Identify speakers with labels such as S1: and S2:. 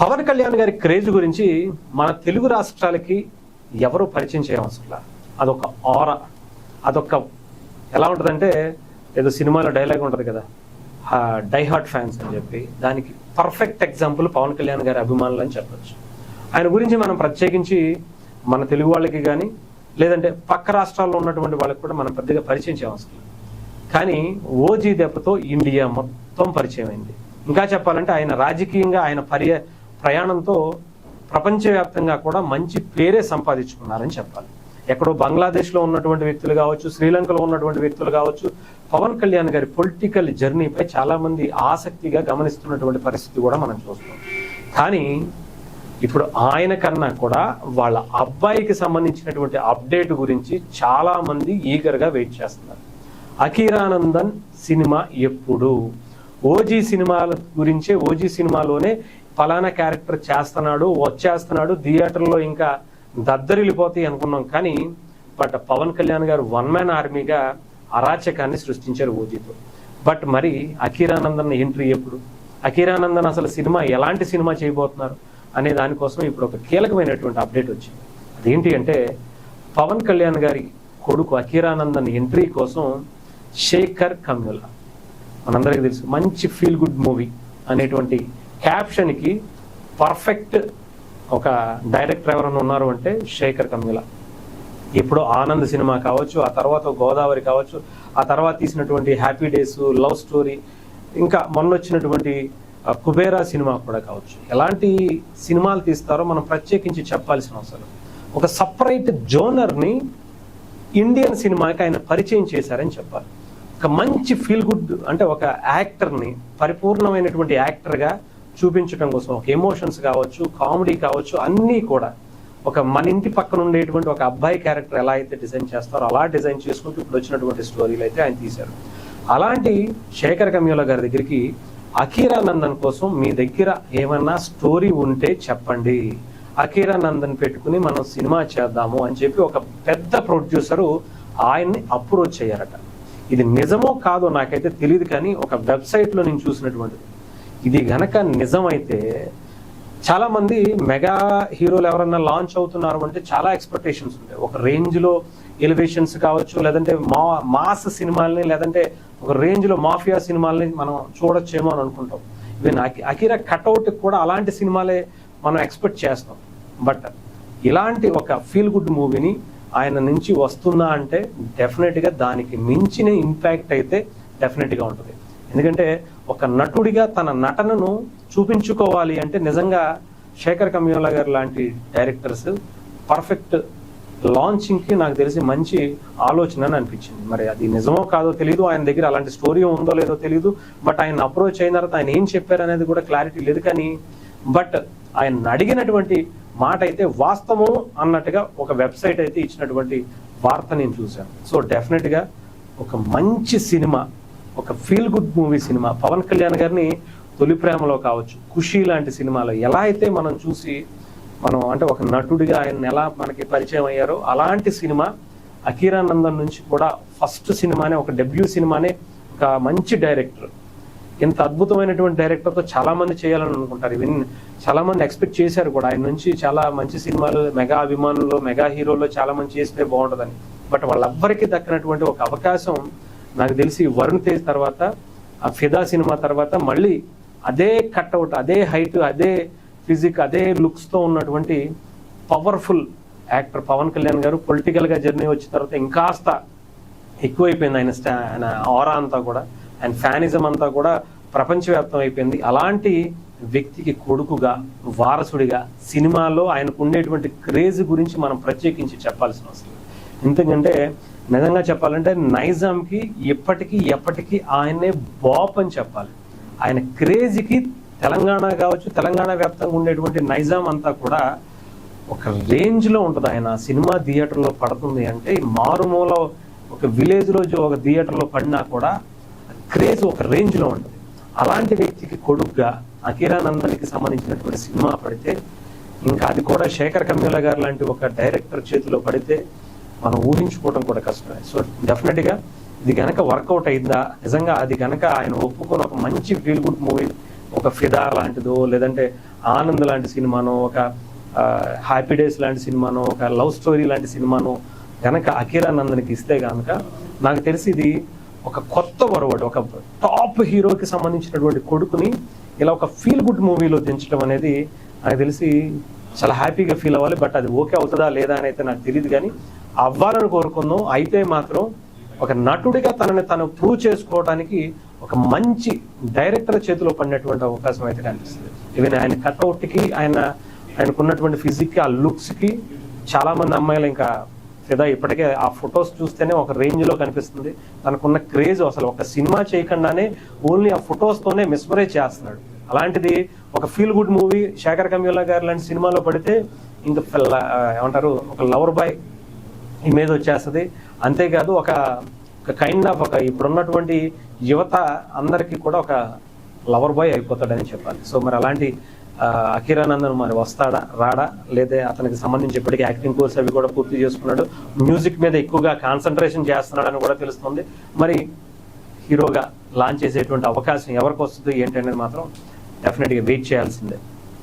S1: పవన్ కళ్యాణ్ గారి క్రేజ్ గురించి మన తెలుగు రాష్ట్రాలకి ఎవరు పరిచయం చేయవసరం అదొక ఆర అదొక ఎలా ఉంటుందంటే ఏదో సినిమాలో డైలాగ్ ఉంటుంది కదా. డైహార్ట్ ఫ్యాన్స్ అని చెప్పి. దానికి పర్ఫెక్ట్ ఎగ్జాంపుల్ పవన్ కళ్యాణ్ గారి అభిమానులు అని చెప్పచ్చు. ఆయన గురించి మనం ప్రత్యేకించి మన తెలుగు వాళ్ళకి కానీ లేదంటే పక్క రాష్ట్రాల్లో ఉన్నటువంటి వాళ్ళకి కూడా మనం పెద్దగా పరిచయం చేయవసరం కానీ ఓజీ దెబ్బతో ఇండియా మొత్తం పరిచయం అయింది ఇంకా చెప్పాలంటే ఆయన రాజకీయంగా ఆయన పర్య ప్రయాణంతో ప్రపంచవ్యాప్తంగా కూడా మంచి పేరే సంపాదించుకున్నారని చెప్పాలి. ఎక్కడో బంగ్లాదేశ్లో ఉన్నటువంటి వ్యక్తులు కావచ్చు శ్రీలంకలో ఉన్నటువంటి వ్యక్తులు కావచ్చు పవన్ కళ్యాణ్ గారి పొలిటికల్ జర్నీపై చాలామంది ఆసక్తిగా గమనిస్తున్నటువంటి పరిస్థితి కూడా మనం చూస్తాం కానీ ఇప్పుడు ఆయన కన్నా కూడా వాళ్ళ అబ్బాయికి సంబంధించినటువంటి అప్డేట్ గురించి చాలామంది ఈగర్గా వెయిట్ చేస్తున్నారు. అఖీరానందన్ సినిమా ఎప్పుడు? ఓజీ సినిమాల గురించే ఓజీ సినిమాలోనే ఫలానా క్యారెక్టర్ చేస్తున్నాడు వచ్చేస్తున్నాడు థియేటర్లో ఇంకా దద్దరిల్లిపోతాయి అనుకున్నాం. కానీ బట్ పవన్ కళ్యాణ్ గారు వన్ మ్యాన్ ఆర్మీగా అరాచకాన్ని సృష్టించారు ఓజీతో. బట్ మరి అఖీరానందన్ ఎంట్రీ ఎప్పుడు? అఖీరానందన్ అసలు సినిమా ఎలాంటి సినిమా చేయబోతున్నారు అనే దానికోసం ఇప్పుడు ఒక కీలకమైనటువంటి అప్డేట్ వచ్చింది. అదేంటి అంటే పవన్ కళ్యాణ్ గారి కొడుకు అఖీరానందన్ ఎంట్రీ కోసం శేఖర్ కమ్యులా మనందరికీ తెలుసు మంచి ఫీల్ గుడ్ మూవీ అనేటువంటి క్యాప్షన్కి పర్ఫెక్ట్ ఒక డైరెక్టర్ ఎవరైనా ఉన్నారు అంటే శేఖర్ కమ్మిల. ఇప్పుడు ఆనంద్ సినిమా కావచ్చు ఆ తర్వాత గోదావరి కావచ్చు ఆ తర్వాత తీసినటువంటి హ్యాపీ డేస్ లవ్ స్టోరీ ఇంకా మొన్న వచ్చినటువంటి కుబేరా సినిమా కూడా కావచ్చు. ఎలాంటి సినిమాలు తీస్తారో మనం ప్రత్యేకించి చెప్పాల్సిన అవసరం ఒక సపరేట్ జోనర్ని ఇండియన్ సినిమాకి ఆయన పరిచయం చేశారని చెప్పాలి. ఒక మంచి ఫీల్ గుడ్ అంటే ఒక యాక్టర్ని పరిపూర్ణమైనటువంటి యాక్టర్గా చూపించడం కోసం ఒక ఎమోషన్స్ కావచ్చు కామెడీ కావచ్చు అన్నీ కూడా ఒక మన ఇంటి పక్కన ఉండేటువంటి ఒక అబ్బాయి క్యారెక్టర్ ఎలా అయితే డిజైన్ చేస్తారో అలా డిజైన్ చేసుకుంటూ ఇప్పుడు వచ్చినటువంటి స్టోరీలు అయితే ఆయన తీశారు. అలాంటి శేఖర్ కమ్యూల గారి దగ్గరికి అఖీరా నందన్ కోసం మీ దగ్గర ఏమన్నా స్టోరీ ఉంటే చెప్పండి. అఖీరా నందన్ పెట్టుకుని మనం సినిమా చేద్దాము అని చెప్పి ఒక పెద్ద ప్రొడ్యూసరు ఆయన్ని అప్రోచ్ అయ్యారట. ఇది నిజమో కాదో నాకైతే తెలియదు కానీ ఒక వెబ్సైట్లో నేను చూసినటువంటిది. ఇది గనక నిజమైతే చాలామంది మెగా హీరోలు ఎవరన్నా లాంచ్ అవుతున్నారు అంటే చాలా ఎక్స్పెక్టేషన్స్ ఉంటాయి. ఒక రేంజ్లో ఎలివేషన్స్ కావచ్చు లేదంటే మా మాస్ సినిమాల్ని లేదంటే ఒక రేంజ్లో మాఫియా సినిమాల్ని మనం చూడొచ్చేమో అని అనుకుంటాం. ఈవెన్ అకిరా కట్అవుట్ కూడా అలాంటి సినిమాలే మనం ఎక్స్పెక్ట్ చేస్తాం. బట్ ఇలాంటి ఒక ఫీల్ గుడ్ మూవీని ఆయన నుంచి వస్తుందా అంటే డెఫినెట్గా దానికి మించిన ఇంపాక్ట్ అయితే డెఫినెట్గా ఉంటుంది. ఎందుకంటే ఒక నటుడిగా తన నటనను చూపించుకోవాలి అంటే నిజంగా శేఖర్ కమ్యూల గారు లాంటి డైరెక్టర్స్ పర్ఫెక్ట్ లాంచింగ్కి నాకు తెలిసి మంచి ఆలోచన అని అనిపించింది. మరి అది నిజమో కాదో తెలియదు ఆయన దగ్గర అలాంటి స్టోరీ ఉందో లేదో తెలియదు బట్ ఆయన అప్రోచ్ అయిన తర్వాత ఆయన ఏం చెప్పారు అనేది కూడా క్లారిటీ లేదు కానీ బట్ ఆయన అడిగినటువంటి మాట అయితే వాస్తవం అన్నట్టుగా ఒక వెబ్సైట్ అయితే ఇచ్చినటువంటి వార్త నేను చూశాను. సో డెఫినెట్గా ఒక మంచి సినిమా ఒక feel good movie cinema Pawan Kalyan గారిని తొలి ప్రేమలో కావచ్చు ఖుషి లాంటి సినిమాలో ఎలా అయితే మనం చూసి మనం అంటే ఒక నటుడిగా ఆయన ఎలా మనకి పరిచయం అయ్యారో అలాంటి సినిమా అఖీరానందన్ నుంచి కూడా ఫస్ట్ సినిమానే ఒక డెబ్యూ సినిమానే ఒక మంచి డైరెక్టర్. ఇంత అద్భుతమైనటువంటి డైరెక్టర్తో చాలా మంది చేయాలని అనుకుంటారు. ఈవెన్ చాలా మంది ఎక్స్పెక్ట్ చేశారు కూడా. ఆయన నుంచి చాలా మంచి సినిమాలు మెగా అభిమానులు మెగా హీరోలో చాలా మంది చేస్తే బాగుంటుందని. బట్ వాళ్ళెవ్వరికీ దక్కినటువంటి ఒక అవకాశం నాకు తెలిసి వరుణ్ తేజ్ తర్వాత ఆ ఫిదా సినిమా తర్వాత మళ్ళీ అదే కట్అవుట్ అదే హైట్ అదే ఫిజిక్ అదే లుక్స్తో ఉన్నటువంటి పవర్ఫుల్ యాక్టర్ పవన్ కళ్యాణ్ గారు పొలిటికల్గా జర్నీ వచ్చిన తర్వాత ఇంకాస్త ఎక్కువైపోయింది ఆయన స్టా ఆయన ఆరా అంతా కూడా. అండ్ ఫ్యానిజం అంతా కూడా ప్రపంచవ్యాప్తం అయిపోయింది. అలాంటి వ్యక్తికి కొడుకుగా వారసుడిగా సినిమాలో ఆయనకు ఉండేటువంటి క్రేజ్ గురించి మనం ప్రత్యేకించి చెప్పాల్సిన అవసరం ఎందుకంటే నిజంగా చెప్పాలంటే నైజాంకి ఎప్పటికీ ఎప్పటికీ ఆయనే బాప్ అని చెప్పాలి. ఆయన క్రేజ్కి తెలంగాణ కావచ్చు తెలంగాణ వ్యాప్తంగా ఉండేటువంటి నైజాం అంతా కూడా ఒక రేంజ్లో ఉంటుంది. ఆయన సినిమా థియేటర్లో పడుతుంది అంటే మారుమూల ఒక విలేజ్ రోజు ఒక థియేటర్లో పడినా కూడా క్రేజ్ ఒక రేంజ్లో ఉంటుంది అలాంటి వ్యక్తికి కొడుగ్గా అఖిరానందనికి సంబంధించినటువంటి సినిమా పడితే ఇంకా అది కూడా శేఖర్ కమ్యూల గారు లాంటి ఒక డైరెక్టర్ చేతిలో పడితే మనం ఊహించుకోవడం కూడా కష్టమే. సో డెఫినెట్గా ఇది గనక వర్కౌట్ అయిందా నిజంగా అది గనక ఆయన ఒప్పుకొని ఒక మంచి ఫీల్ గుడ్ మూవీ ఒక ఫిదా లాంటిదో లేదంటే ఆనంద్ లాంటి సినిమానో ఒక హ్యాపీ డేస్ లాంటి సినిమానో ఒక లవ్ స్టోరీ లాంటి సినిమానో గనక అఖిరానందనికి ఇస్తే కనుక నాకు తెలిసి ఇది ఒక కొత్త వరవడు ఒక టాప్ హీరోకి సంబంధించినటువంటి కొడుకుని ఇలా ఒక ఫీల్ గుడ్ మూవీలో దించడం అనేది నాకు తెలిసి చాలా హ్యాపీగా ఫీల్ అవ్వాలి. బట్ అది ఓకే అవుతుందా లేదా అని అయితే నాకు తెలియదు కానీ అవ్వాలని కోరుకుందాం. అయితే మాత్రం ఒక నటుడిగా తనని తను ప్రూవ్ చేసుకోవడానికి ఒక మంచి డైరెక్టర్ చేతిలో పడినటువంటి అవకాశం అయితే కనిపిస్తుంది. ఈవెన్ ఆయన కట్అవుట్కి ఆయన ఆయనకున్నటువంటి ఫిజిక్కి ఆ లుక్స్కి చాలామంది అమ్మాయిలు ఇంకా లేదా ఇప్పటికే ఆ ఫొటోస్ చూస్తేనే ఒక రేంజ్లో కనిపిస్తుంది. తనకున్న క్రేజ్ అసలు ఒక సినిమా చేయకుండానే ఓన్లీ ఆ ఫొటోస్ తోనే మిస్మరైజ్ చేస్తున్నాడు. అలాంటిది ఒక feel good movie Sekhar Kammula గారు లాంటి సినిమాలో పడితే ఇంకా ఏమంటారు ఒక లవర్ బాయ్ ఇమేజ్ వచ్చేస్తుంది. అంతేకాదు ఒక కైండ్ ఆఫ్ ఒక ఇప్పుడున్నటువంటి యువత అందరికీ కూడా ఒక లవర్ బాయ్ అయిపోతాడని చెప్పాలి. సో మరి అలాంటి అఖిరానందన్ మరి వస్తాడా రాడా? లేదా అతనికి సంబంధించి ఇప్పటికీ యాక్టింగ్ కోర్స్ అవి కూడా పూర్తి చేసుకున్నాడు. మ్యూజిక్ మీద ఎక్కువగా కాన్సన్ట్రేషన్ చేస్తున్నాడని కూడా తెలుస్తుంది. మరి హీరోగా లాంచ్ చేసేటువంటి అవకాశం ఎవరికి వస్తుందో ఏంటనేది మాత్రం డెఫినెట్గా వెయిట్ చేయాల్సిందే.